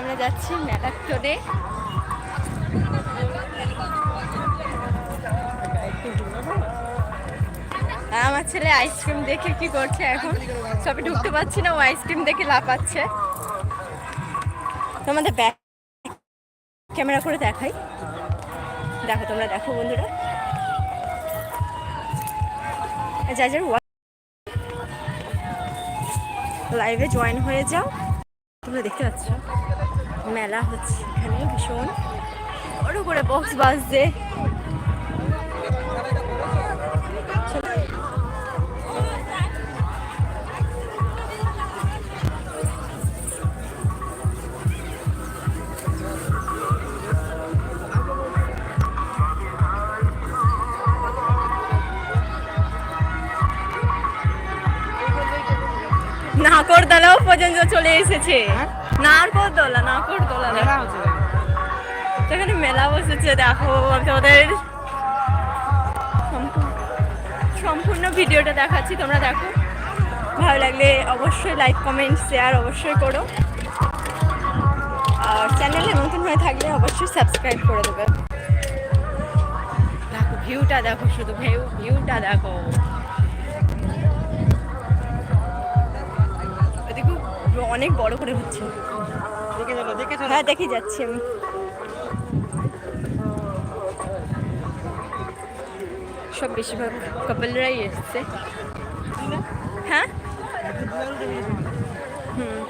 আমরা যাচ্ছি ম্যারাথনে আর আমার ছেলে আইসক্রিম দেখে কি করছে এখন? সবে ঢুকতে পারছি না, ও আইসক্রিম দেখে লাপাচ্ছে তোমাদের ব্যাক ক্যামেরা করে দেখাই। দেখো, তোমরা দেখো বন্ধুরা। যার যার লাইভে জয়েন হয়ে যাও। তোমরা দেখতে পাচ্ছ? মেলা হচ্ছে এখানে ভীষণ। বড় করে বক্স বাজছে। নাকরদোলাও পর্যন্ত চলে এসেছে। সেখানে মেলা বসেছে, দেখো, আমি তোমাদের সম্পূর্ণ- ভিডিওটা দেখাচ্ছি, তোমরা দেখো। ভালো লাগলে অবশ্যই লাইক কমেন্ট শেয়ার অবশ্যই করো। আর চ্যানেলে নতুন হয়ে থাকলে অবশ্যই সাবস্ক্রাইব করে দেবে। দেখো ভিউটা দেখো, শুধু ভিউ ভিউটা দেখো। অনেক বড় করে হচ্ছে। দেখে চলো দেখে হ্যাঁ দেখে যাচ্ছি আমি। সব বেশিরভাগ কাপলরাই এসছে। হ্যাঁ হুম।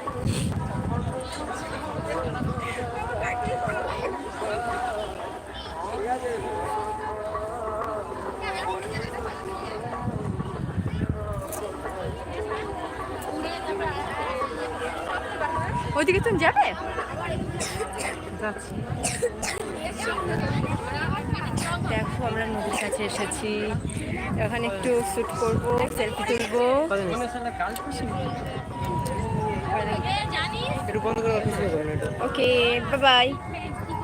ওইদিকে তুমি যাবে? দেখো আমরা নদীর কাছে এসেছি। ওখানে একটু শ্যুট করব সেলফি তুলবো। Okay bye